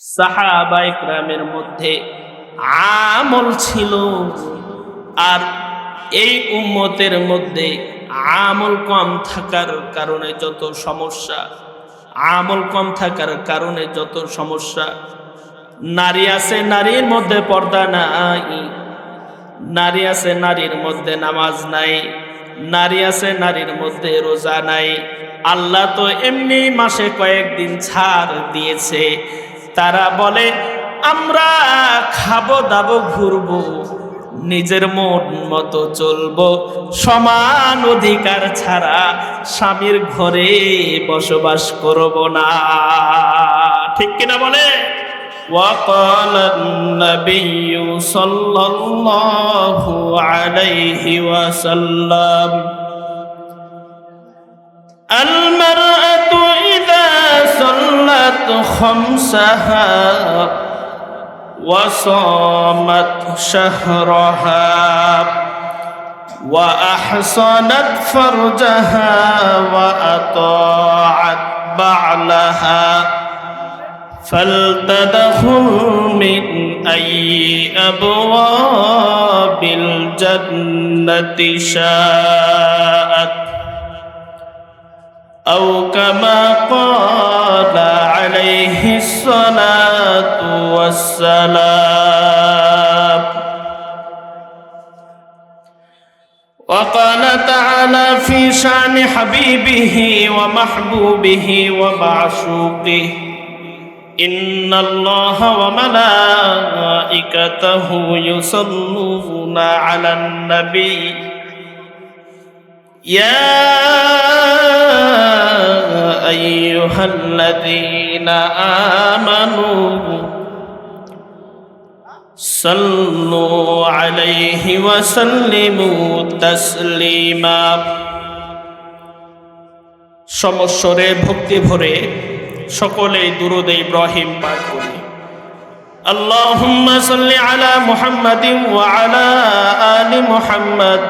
সাহাবা ইকরামের মধ্যে আমল ছিল। আর এই উম্মতের মধ্যে আমল কম থাকার কারণে যত সমস্যা, আমল কম থাকার কারণে যত সমস্যা, নারী আছে নারীর মধ্যে পর্দা নাই, নারী আছে নারীর মধ্যে নামাজ নাই, নারী আছে নারীর মধ্যে রোজা নাই। আল্লাহ তো এমনি মাসে কয়েকদিন ছাড় দিয়েছে। তারা বলে আমরা খাবো দাবো ঘুরবো নিজের মন মতো চলবো সমান অধিকার ছাড়া স্বামীর ঘরে বসবাস করব না ঠিক কিনা বলে وقال النبي صلى الله عليه وسلم المرأة إذا صلت خمسها وصامت شهرها وأحصنت فرجها وأطاعت بعلها فلتدخل من أي أبواب الجنة شاءت أو كما قال عليه الصلاة والسلام. وقال تعالى في شأن حبيبه ومحبوبه ومعشوقه إن الله وملائكته يصلون على النبي. يا أيها الذين آمنوا صلوا عليه وسلموا تسليما সমস্বরে ভক্তি ভরে সকলেই দুরুদ ইব্রাহিম পাঠ করি اللهم صل على محمد وعلى آل محمد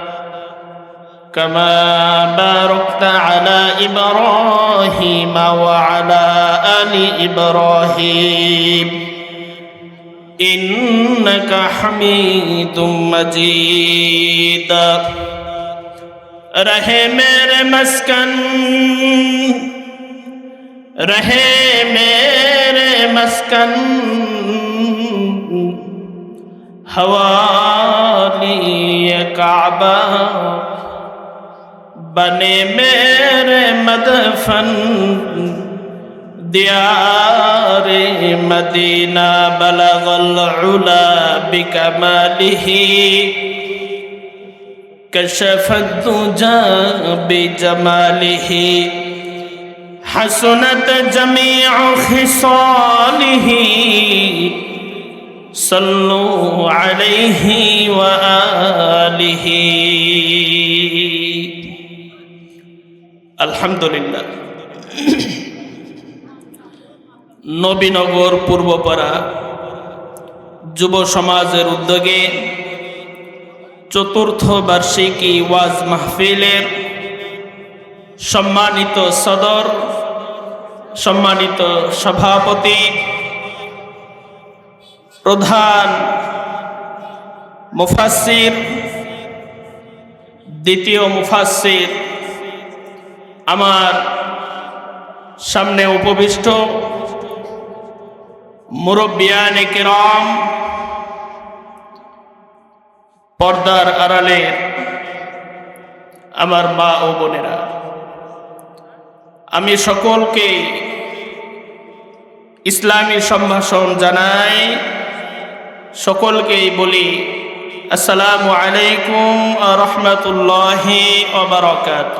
كما باركت على إبراهيم وعلى آل إبراهيم. إنك حميد مجيد. رہے میرے مسکن رہے میرے مسکن حوالی کعبہ بنے میرے مدفن دیار مدینہ بلغ العلا بکمالہ کشف الدجا بجمالہ حسنت جميع خصاله صلوا عليه وآله আলহামদুলিল্লাহ। নবীনগর পূর্বপাড়া যুব সমাজের উদ্যোগে চতুর্থ বার্ষিকী ওয়াজ মাহফিলের সম্মানিত সদর, সম্মানিত সভাপতি, প্রধান মুফাসির দ্বিতীয় মুফাসির আমার সামনে উপবিষ্ট মুরব্বিয়ানে কেরাম পর্দার আড়ালে আমার মা ও বোনেরা, আমি সকলকে ইসলামী সম্ভাষণ জানাই। সকলকেই বলি, আসসালামু আলাইকুম রহমতুল্লাহি অবরকাত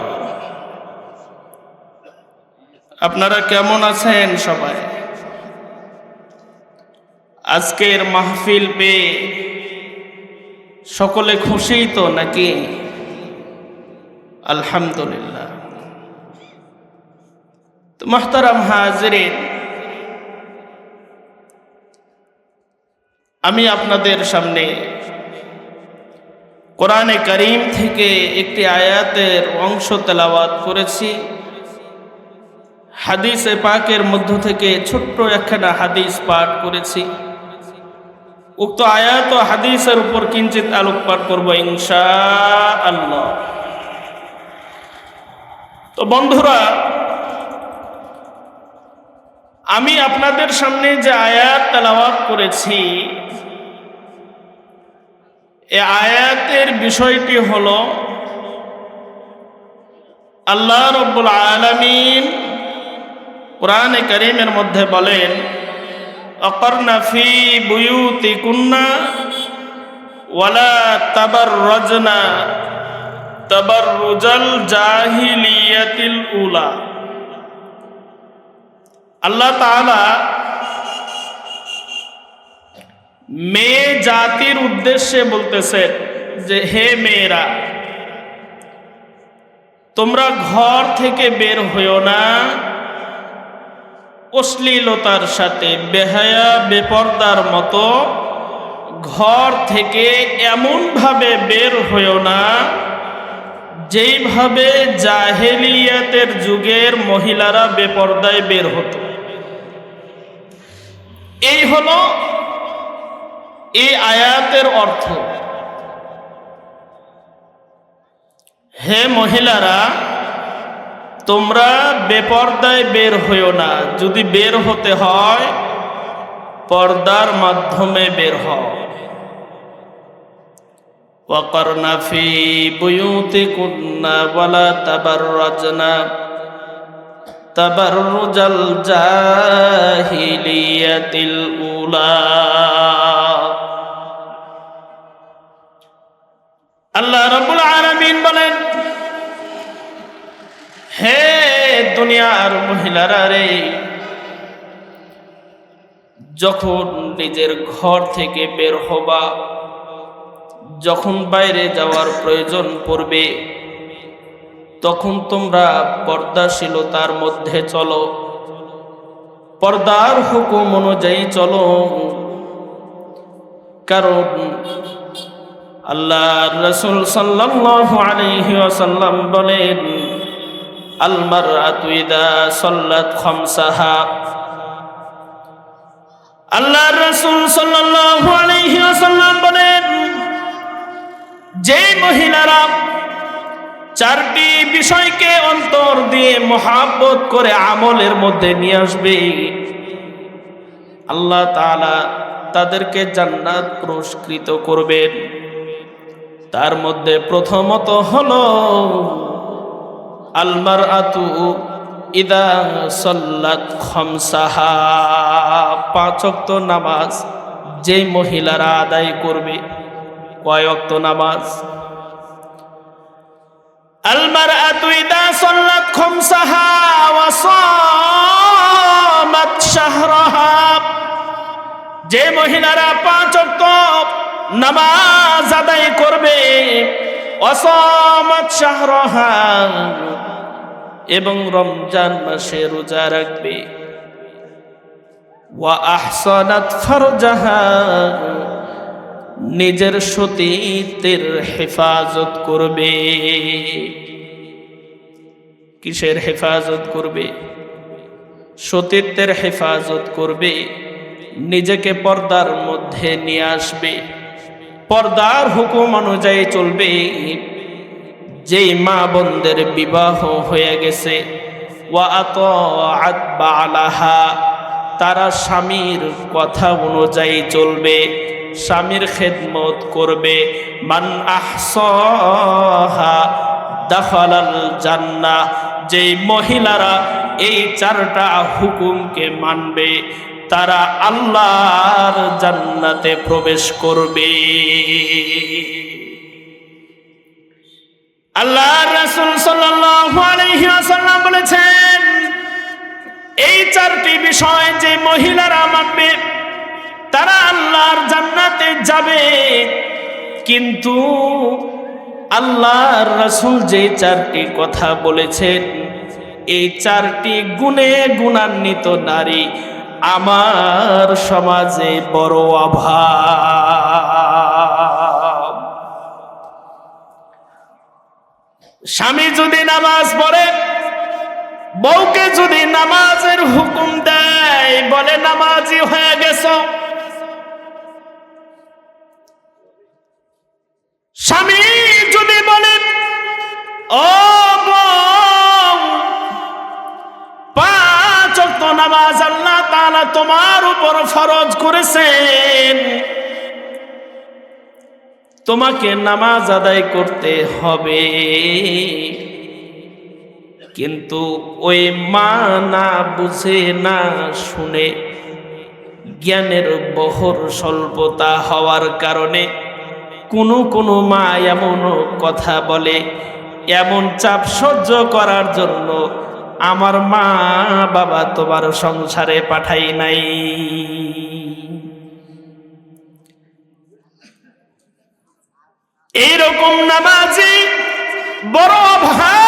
আপনারা কেমন আছেন সবাই? আজকের মাহফিল পেয়ে সকলে খুশি তো নাকি? আলহামদুলিল্লাহ। তো মোহতারাম হাজরিন, আমি আপনাদের সামনে কোরআনে করিম থেকে একটি আয়াতের অংশ তেলাওয়াত করেছি। হাদিসে পাকের মধ্য থেকে ছোট্ট একখানা হাদিস পাঠ করেছি। উক্ত আয়াত ও হাদিসের উপর কিঞ্চিত আলোকপাত করব ইনশা আল্লাহ তো বন্ধুরা, আমি আপনাদের সামনে যে আয়াত তেলাওয়াত করেছি, এ আয়াতের বিষয়টি হল, আল্লাহ রব্বুল আলমিন কোরআনে করিমের মধ্যে বলেন, অকর্না ফি বুয়ুতি কুন্না ওয়ালা তাবার রজনা তাবার রুজাল জাহিলিয়াতিল উলা। আল্লাহ তাআলা মেয়ে জাতির উদ্দেশ্যে বলতেছে যে, হে মেয়েরা, তোমরা ঘর থেকে বের হইও না অশ্লীলতার সাথে বেহায়া, বেপর্দার মতো ঘর থেকে এমনভাবে বের হইও না, যেইভাবে জাহেলিয়াতের যুগের মহিলারা বেপর্দায় বের হতো। এই হল এই আয়াতের অর্থ। হে মহিলারা তোমরা বেপর্দায় বের হইও না যদি বের হতে হয় পর্দার মাধ্যমে বের হও وقرن في بيوتكن ولا تبرجن تبرج الجاهلية الأولى আল্লাহ রব্বুল আলামিন বলেন হে দুনিয়ার মহিলারা রে, যখন নিজের ঘর থেকে বের হবা, যখন বাইরে যাওয়ার প্রয়োজন পড়বে, তখন তোমরা পর্দাশীলতার মধ্যে চলো। পর্দার হুকুম অনুযায়ী চলো। কারণ আল্লাহ রসুল সাল্লাল্লাহু আলাইহি ওয়াসাল্লাম বলেন ওয়াসাল্লাম বলেন যে মহিলারা চারটি বিষয়কে অন্তর দিয়ে মহাব্বত করে আমলের মধ্যে নিয়ে আসবে, আল্লাহ তাদেরকে জান্নাত পুরস্কৃত করবেন। তার মধ্যে প্রথমত হলো আলমার আতু ইদা সল্লাত খমসাহা। পাঁচক্ত নামাজ যেই মহিলারা আদায় করবে কয়ক্ত নামাজ। আলমার আতু ইদা সল্লাত খমসাহা ওয়া সামাত শাহরাহা। যে মহিলারা পাঁচ অক্ত নামাজ আদায় করবে অসমত শাহরহা। এবং রমজান মাসে রোজা রাখবে। ওয়া আহসানাত ফারজাহা। নিজের সতীত্বের হেফাজত করবে। কিসের হেফাজত করবে? সতীত্বের হেফাজত করবে। নিজেকে পর্দার মধ্যে নিয়ে আসবে। পর্দার হুকুম অনুযায়ী চলবে। যেই মা বোনদের বিবাহ হয়ে গেছে বালাহা, তারা স্বামীর কথা অনুযায়ী চলবে, স্বামীর খেদমত করবে। মান আহসাহা দাখালাল জান্নাহ, যেই মহিলারা এই চারটা হুকুমকে মানবে তারা আল্লাহর জান্নাতে প্রবেশ করবে। আল্লাহ রাসূল ওয়াসাল্লাম বলেছেন, এই চারটি বিষয় যে মহিলারা মানবে, তারা আল্লাহর জান্নাতে যাবে। কিন্তু আল্লাহর রাসূল যে চারটি কথা বলেছেন, এই চারটি গুণে গুণান্বিত নারী আমার সমাজে বড় অভাব। স্বামী যদি নামাজ পড়ে, বউকে যদি নামাজের হুকুম দেয়, বলে, নামাজি হয়ে গেছ। স্বামী যদি বলে, ও পাঁচ নামাজ তাআলা তোমার উপর ফরজ করেছেন। তোমাকে নামাজ আদায় করতে হবে। কিন্তু ওই মা না বুঝে, না শুনে জ্ঞানের বহর স্বল্পতা হওয়ার কারণে কোনো কোনো মা এমনও কথা বলে, এমন চাপ সহ্য করার জন্য আমার মা বাবা তোমার সংসারে পাঠাই নাই। এইরকম নামাজি বড় অভাব।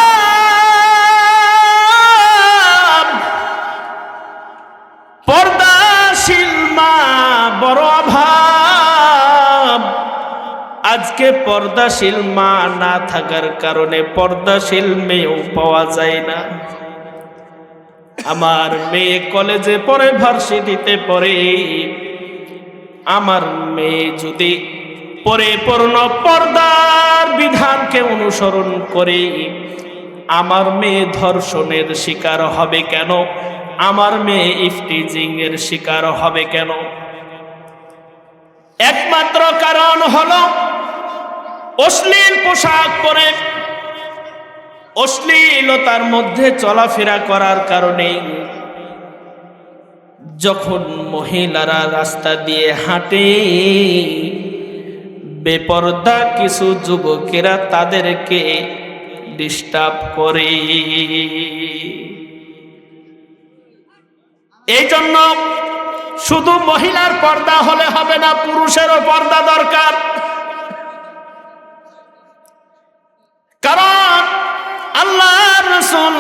পর্দাশীল মা বড় অভাব। আজকে পর্দাশীল মা না থাকার কারণে পর্দাশীল মেয়েও পাওয়া যায় না। আমার মেয়ে কলেজে পড়ে, ভার্সিটিতে পড়ে। আমার মেয়ে যদি পরিপূর্ণ পর্দার বিধানকে অনুসরণ করে, আমার মেয়ে ধর্ষণের শিকার হবে কেন? আমার মেয়ে ইফটিজিং এর শিকার হবে কেন? একমাত্র কারণ হলো অশ্লীল পোশাক পরে অশ্লীলতার মধ্যে চলাফেরা করার কারণে যখন মহিলারা রাস্তা দিয়ে হাঁটে, বেপরদা কিছু যুবকেরা তাদেরকে ডিস্টার্ব করে। এই জন্য শুধু মহিলার পর্দা হলে হবে না, পুরুষেরও পর্দা দরকার। রসুল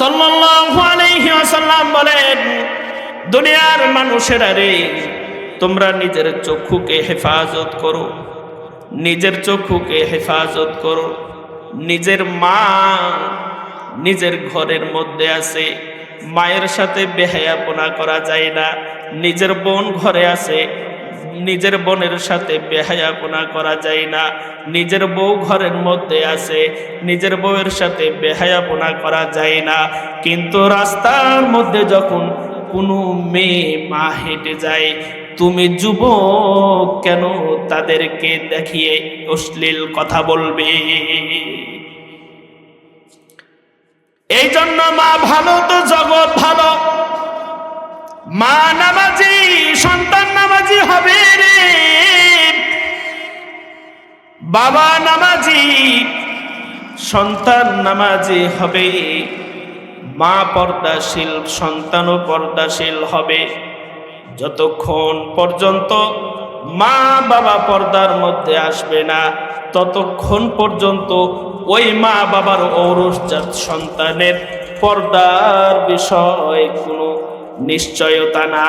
সাল্লাল্লাহু আলাইহি ওয়াসাল্লাম বলেন, দুনিয়ার মানুষেরা রে, তোমরা নিজের চক্ষুকে হেফাজত করো, নিজের চক্ষুকে হেফাজত করো। নিজের মা নিজের ঘরের মধ্যে আছে, মায়ের সাথে বেহায়াপনা করা যায় না, নিজের বোন ঘরে আছে নিজের বোনের সাথে বেহায়াপনা করা যায় না। নিজের বউ ঘরের মধ্যে আছে, নিজের বউয়ের সাথে বেহায়াপনা করা যায় না। কিন্তু রাস্তার মধ্যে যখন কোনো মেয়ে মা হেঁটে যায়, তুমি যুবক কেন তাদেরকে দেখিয়ে অশ্লীল কথা বলবে? এই জন্য মা ভালো তো জগৎ ভালো। মা নামাজি, সন্তান নামাজি হবে রে। বাবা নামাজি, সন্তান নামাজি হবে। মা পর্দাশীল, সন্তানও পর্দাশীল হবে। যতক্ষণ পর্যন্ত মা বাবা পর্দার মধ্যে আসবে না, ততক্ষণ পর্যন্ত ওই মা বাবার ঔরসজাত সন্তানের পর্দার বিষয় কোনো নিশ্চয়তা না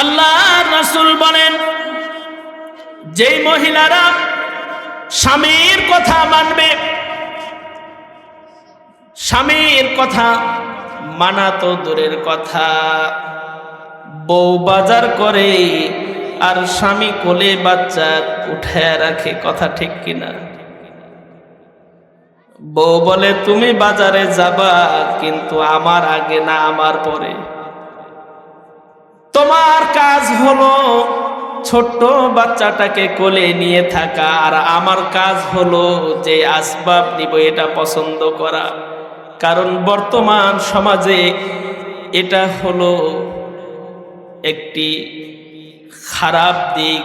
আল্লাহ রাসূল বলেন, যেই মহিলারা স্বামীর কথা মানবে, স্বামীর কথা মানা তো দূরের কথা। বউ বাজার করে আর স্বামী কোলে বাচ্চা উঠায় রাখে, কথা ঠিক কিনা? বউ বলে, তুমি বাজারে যাবা, কিন্তু আমার আগে না, আমার পরে। তোমার কাজ হলো ছোট্ট বাচ্চাটাকে কোলে নিয়ে থাকা, আর আমার কাজ হলো যে আসবাব নিব, এটা পছন্দ করা। কারণ বর্তমান সমাজে এটা হলো একটি খারাপ দিক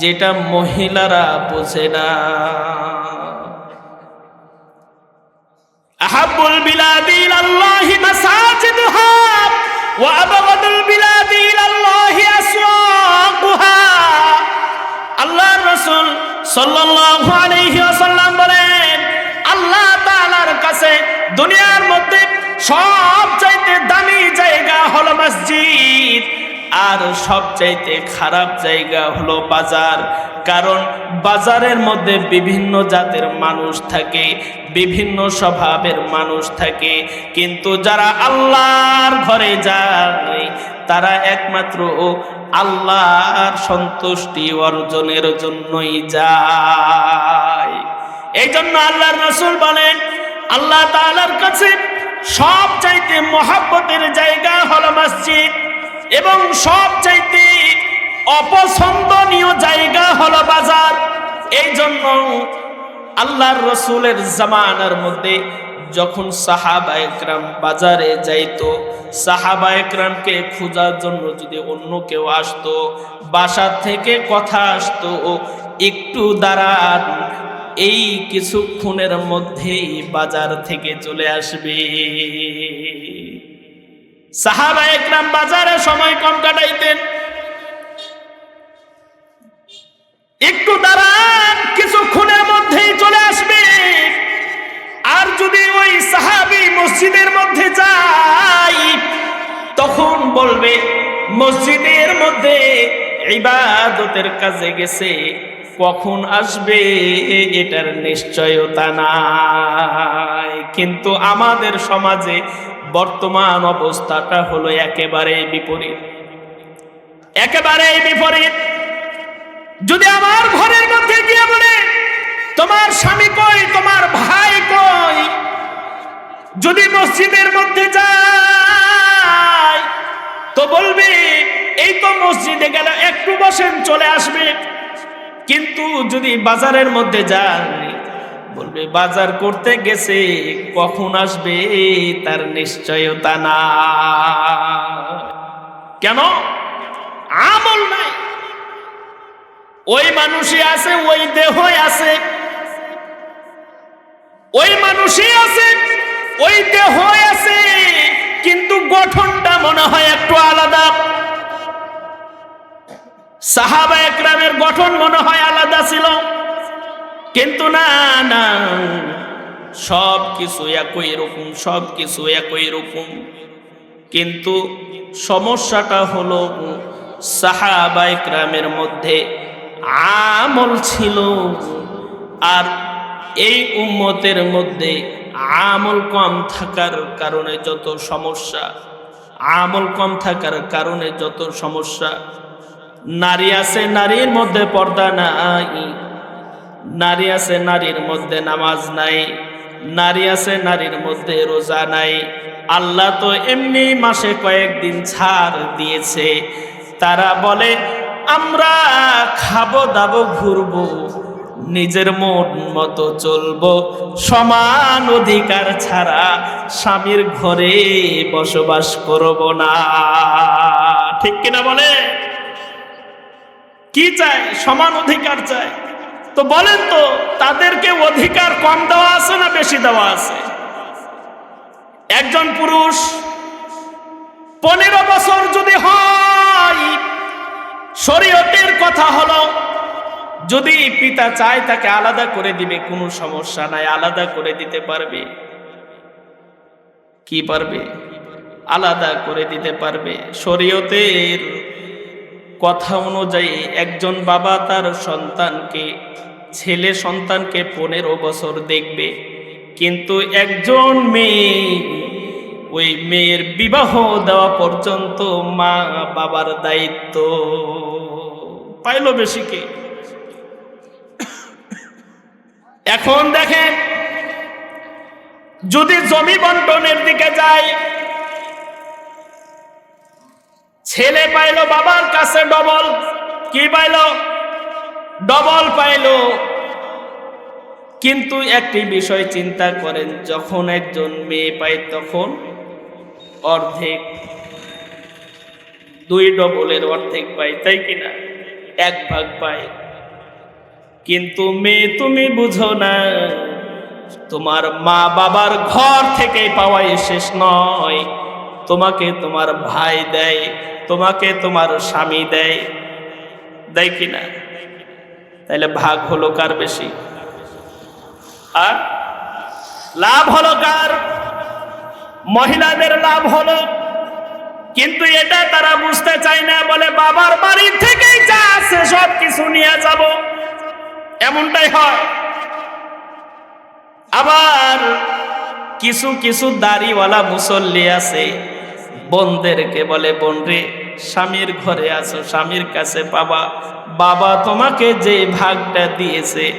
যেটা মহিলারা বোঝে না। আহাবুল বিলাদি ইলাল্লাহি মাসাজিদুহা ওয়া আবগাদুল বিলাদি ইলাল্লাহি আসওয়াকুহা। আল্লাহর রাসূল সাল্লাল্লাহু আলাইহি ওয়াসাল্লাম বলেন, আল্লাহ তাআলার কাছে দুনিয়ার মধ্যে সবচাইতে দামি জায়গা হলো মসজিদ। আর সবচাইতে খারাপ জায়গা হলো বাজার। কারণ বাজারের মধ্যে বিভিন্ন জাতের মানুষ থাকে, বিভিন্ন স্বভাবের মানুষ থাকে। কিন্তু যারা আল্লাহর ঘরে যায়, তারা একমাত্র আল্লাহর সন্তুষ্টি অর্জনের জন্যই যায়। এই জন্য আল্লাহর রসুল বলেন, আল্লাহ তাআলার কাছে সব চাইতে মহাব্বতের জায়গা হলো মসজিদ। এবং সব চাইতে অপছন্দনীয় জায়গা হলো বাজার। এই জন্য আল্লাহর রসুলের জামানার মধ্যে যখন সাহাবা একরাম বাজারে যাইত, সাহাবা একরামকে খোঁজার জন্য যদি অন্য কেউ আসতো বাসা থেকে কথা আসতো, একটু দাঁড়ান, এই কিছুক্ষণের মধ্যেই বাজার থেকে চলে আসবে। সাহাবা একরাম বাজারে সময় কম কাটাইতেন। একটু দাঁড়ান কিছুক্ষণের মধ্যেই চলে আসবে। আর যদি ওই সাহাবি মসজিদের মধ্যে যাই তখন বলবে, মসজিদের মধ্যে ইবাদতের কাজে গেছে, কখন আসবে? এটার নিশ্চয়তা নাই। কিন্তু আমাদের সমাজে বর্তমান অবস্থাটা হলো একেবারে বিপরীত। একেবারে বিপরীত। যদি আমার ঘরের মধ্যে গিয়ে বলে, তোমার স্বামী কই? তোমার ভাই কই? যদি মসজিদের মধ্যে যায়, তো বলবে, এই তো মসজিদে গেলে একটু বসেন, চলে আসবে। কিন্তু যদি বাজারের মধ্যে যান বলবে, বাজার করতে গেছে, কখন আসবে তার নিশ্চয়তা না কেন? আমল নাই। ওই মানুষই আছে, ওই দেহই আছে। ওই মানুষই আছে, ওই দেহই আছে, কিন্তু গঠনটা মনে হয় একটু আলাদা। সাহাবা একরামের গঠন মনে হয় আলাদা ছিল। কিন্তু না না। সব কিছু একই রকম, সব কিছু একই রকম। কিন্তু সমস্যাটা হলো, সাহাবা একরামের মধ্যে আমল ছিল। আর এই উম্মতের মধ্যে আমল কম থাকার কারণে যত সমস্যা, আমল কম থাকার কারণে যত সমস্যা। নারী আছে, নারীর মধ্যে পর্দা নাই। নারী আছে, নারীর মধ্যে নামাজ নাই। নারী আছে, নারীর মধ্যে রোজা নাই। আল্লাহ তো এমনি মাসে কয়েকদিন ছাড় দিয়েছে। তারা বলে, আমরা খাব, দাবো, ঘুরবো, নিজের মন মতো চলবো। সমান অধিকার ছাড়া স্বামীর ঘরে বসবাস করব না। ঠিক কিনা বলে? কি চায়? সমান অধিকার চায়? তো বলেন তো, তাদেরকে অধিকার কম দেওয়া আছে না বেশি দেওয়া আছে? একজন পুরুষ পনেরো বছর যদি হয়, শরীয়তের কথা হলো, যদি পিতা চায় তাকে আলাদা করে দিবে, কোনো সমস্যা নাই, আলাদা করে দিতে পারবে। কি পারবে? আলাদা করে দিতে পারবে। শরীয়তের কথা অনুযায়ী একজন বাবা তার সন্তানকে, ছেলে সন্তানকে পনেরো বছর দেখবে। কিন্তু একজন মেয়ে, ওই মেয়ের বিবাহ দেওয়া পর্যন্ত মা বাবার দায়িত্ব। পাইল বেশি কে? এখন দেখেন, যদি জমি বন্টনের দিকে যায় ছেলে পাইলো বাবার কাছে ডবল, কি পাইলো? ডবল পাইলো। কিন্তু একটি বিষয় চিন্তা করেন, যখন একজন মেয়ে পায় তখন অর্ধেক, দুই ডবলের অর্ধেক পায়, তাই কিনা এক ভাগ পায়। কিন্তু মেয়ে, তুমি বুঝো না, তোমার মা বাবার ঘর থেকে পাওয়াই শেষ নয়। তোমাকে তোমার ভাই দেয়, তোমাকে তোমার স্বামী দেয়। দেয় কি না? তাইলে ভাগ হলো কার বেশি? আর? লাভ হলো কার? মহিলাদের লাভ হলো। কিন্তু এটা তারা বুঝতে চায় না, বলে বাবার বাড়ি থেকেই যা আছে সব কিছু নিয়ে যাব। এমনটাই হয়। আবার কিছু কিছু দাড়িওয়ালা মুসল্লি আছে বোনদেরকে বলে বোন রে স্বামীর ঘরে আছো স্বামীর কাছে পাবা। বাবা তোমাকে যে ভাগটা দিয়েছে,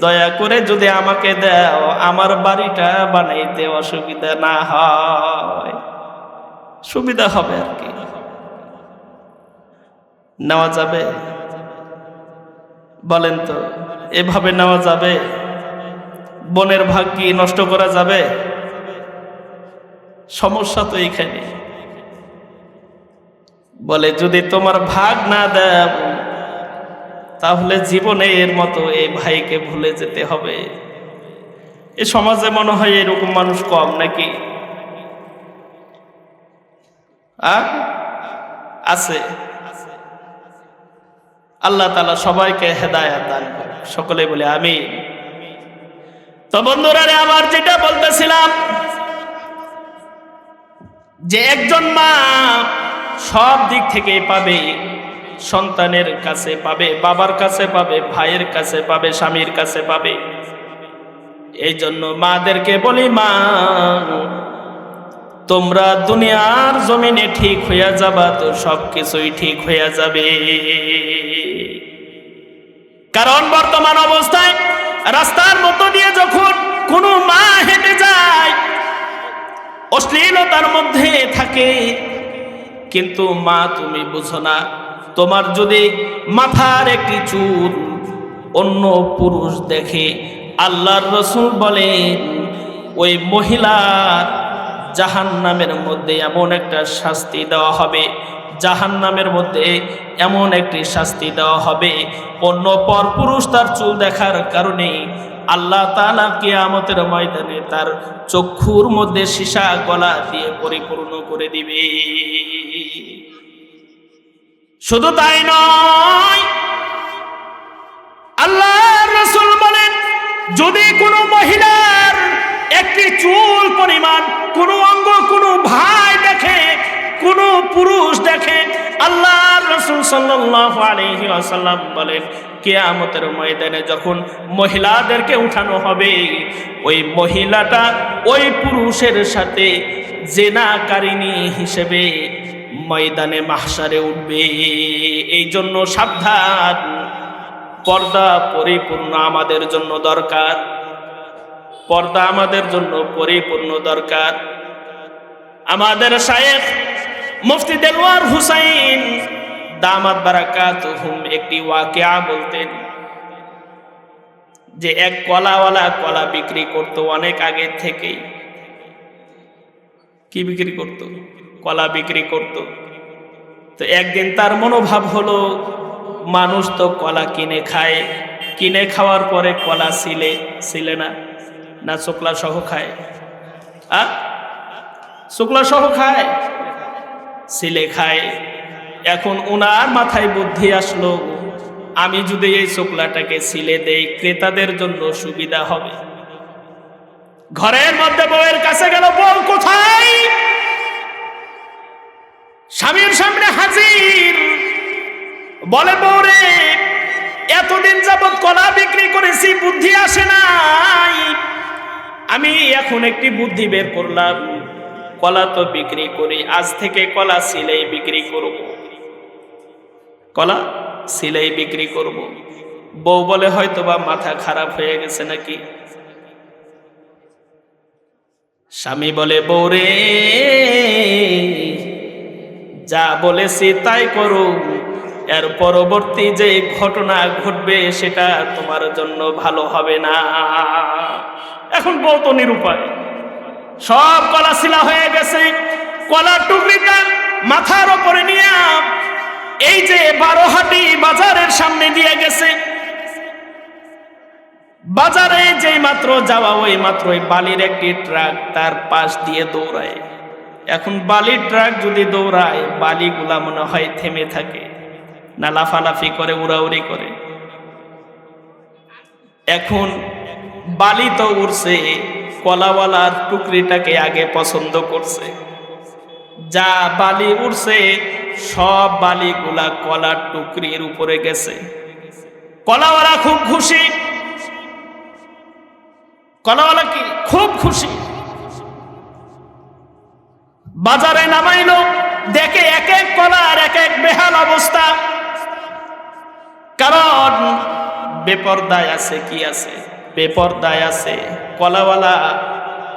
দয়া করে যদি আমাকে দাও, আমার বাড়িটা বানাইতে অসুবিধা না হয়। সুবিধা হবে আর কি। নেওয়া যাবে? বলেন তো, এভাবে নেওয়া যাবে? বনের ভাগ কি নষ্ট করা যাবে? সমস্যা তো এইখানে বলে, যদি তোমার ভাগ না দেব তাহলে জীবনে এর মতো এই ভাইকে ভুলে যেতে হবে এ সমাজে মনে হয় এরকম মানুষ কম নাকি? আছে আল্লাহ তালা সবাইকে হেদায়াত দান করুক। সকলে বলে আমি তো বন্ধুরা আমার যেটা বলতেছিলাম যে, একজন মা সব দিক থেকে পাবে, সন্তানের কাছে পাবে, বাবার কাছে পাবে, ভাইয়ের কাছে পাবে, স্বামীর কাছে পাবে। এই জন্য মাদেরকে বলি, মা, তোমরা দুনিয়ার জমিনে ঠিক হইয়া যাবা তো সব কিছুই ঠিক হইয়া যাবে। কারণ বর্তমান অবস্থায় রাস্তার মতো দিয়ে যখন কোনো মা হেঁটে যায়, অশ্লীলতার মধ্যে থাকে কিন্তু মা, তুমি বুঝো না। তোমার যদি মাথার একটি চুল অন্য পুরুষ দেখে আল্লাহর রসুল বলেন ওই মহিলার জাহান নামের মধ্যে এমন একটা শাস্তি দেওয়া হবে জাহান নামের মধ্যে এমন একটি শাস্তি দেওয়া হবে। অন্য পর পুরুষ তার চুল দেখার কারণে আল্লাহ তালা কিয়ামতের ময়দানে তার চক্ষুর মধ্যে সীসা গলা দিয়ে পরিপূর্ণ করে দিবে। শুধু তাই নয় আল্লাহ রসুল বলেন, যদি কোনো মহিলার একটি চুল পরিমাণ, কোনো অঙ্গ, কোনো ভাই দেখে, কোনো পুরুষ দেখে, আল্লাহ রসুল সাল্লাল্লাহু আলাইহি ওয়াসাল্লাম বলেন, কিয়ামতের ময়দানে যখন মহিলাদেরকে উঠানো হবে, ওই মহিলাটা ওই পুরুষের সাথে জেনাকারিনী হিসেবে ময়দানে মাহসারে উঠবে। এই জন্য সাবধান, পর্দা পরিপূর্ণ আমাদের জন্য দরকার। পর্দা আমাদের জন্য পরিপূর্ণ দরকার। আমাদের শায়েখ মুফতি দেলওয়ার হুসাইন দামাত বারাকাত হুম একটি ওয়াকিয়া বলতেন, যে এক কলাওয়ালা কলা বিক্রি করত অনেক আগে থেকেই। কি বিক্রি করত? কলা বিক্রি করত। তো একদিন তার মনোভাব হলো, মানুষ তো কলা কিনে খায়, কিনে খাওয়ার পরে কলা সিলে সিলে না না শুক্লা সহ খায়। আ শুক্লা সহ খায়, সিলে খায়। এখন ওনার মাথায় বুদ্ধি আসলো, আমি যদি এই শুক্লাটাকে সিলে দেই, ক্রেতাদের জন্য সুবিধা হবে। ঘরের মধ্যে বউয়ের কাছে গেল, বউ কোথায়? স্বামীর সামনে হাজির। বলে, বউরে, এতদিন যাবৎ কলা বিক্রি করেছি, বুদ্ধি আসে নাই। আমি এখন একটি বুদ্ধি বের করলাম, কলা তো বিক্রি করি, আজ থেকে কলা সিলাই বিক্রি করব। কলা, সিলাই বিক্রি করব। বউ বলে হয়তো বা মাথা খারাপ হয়ে গেছে নাকি? স্বামী বলে বউরে যা বলেছি তাই করো। এর পরবর্তী যে ঘটনা ঘটবে, সেটা তোমার জন্য ভালো হবে না। এখন বউ তো নিরুপায়। সব কলা শিলা হয়ে গেছে। কলা টুকরিটা মাথার ওপরে নিয়ে এই যে বারোহাটি বাজারের সামনে দিয়ে গেছে। বাজারে যেই মাত্র যাওয়া, ওই মাত্র ওই বালির একটি ট্রাক তার পাশ দিয়ে দৌড়ায়। এখন বালির ট্রাক যদি দৌড়ায়, বালিগুলা মনে হয় থেমে থাকে না লাফালাফি করে, উড়াউড়ি করে। এখন বালি তো উড়ছে, কলাওয়ালার টুকরিটাকে আগে পছন্দ করছে। যা বালি উড়ছে, সব বালিগুলা কলার টুকরির উপরে গেছে। কলাওয়ালা খুব খুশি। কলাওয়ালা কি খুব খুশি। বাজারে নামাইল, দেখে এক এক কলার এক এক বেহাল অবস্থা। কারণ বেপরদায় আছে কি আছে? বেপরদায় আছে। কলাওয়ালা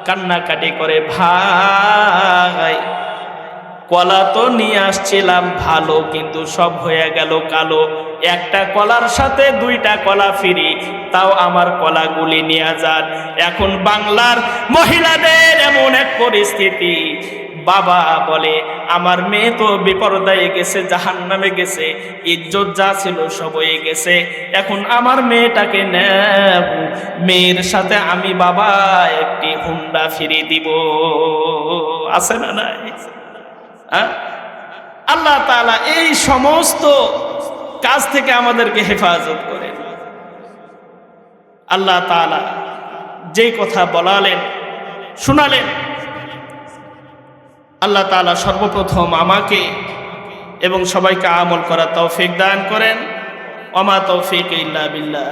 কান্নাকাটি করে, ভাই কলা তো নিয়ে আসছিলাম ভালো, কিন্তু সব হয়ে গেল কালো। একটা কলার সাথে দুইটা কলা ফিরি, তাও আমার কলাগুলি নিয়ে যান। এখন বাংলার মহিলাদের এমন এক পরিস্থিতি। বাবা বলে, আমার মেয়ে তো বিপর্দায় গেছে জাহান নামে গেছে, ইজ্জত যা ছিল সব হয়ে গেছে। এখন আমার মেয়েটাকে নেব। মেয়ের সাথে আমি বাবা একটি হুন্ডা ফিরিয়ে দিব। আছে না হ্যাঁ? আল্লাহ তাআলা এই সমস্ত কাজ থেকে আমাদেরকে হেফাজত করেন আল্লাহ তাআলা যেই কথা বলালেন, শোনালেন, আল্লাহ তাআলা সর্বপ্রথম আমাকে এবং সবাইকে আমল করার তৌফিক দান করেন। অমা তৌফিক ইল্লা বিল্লাহ।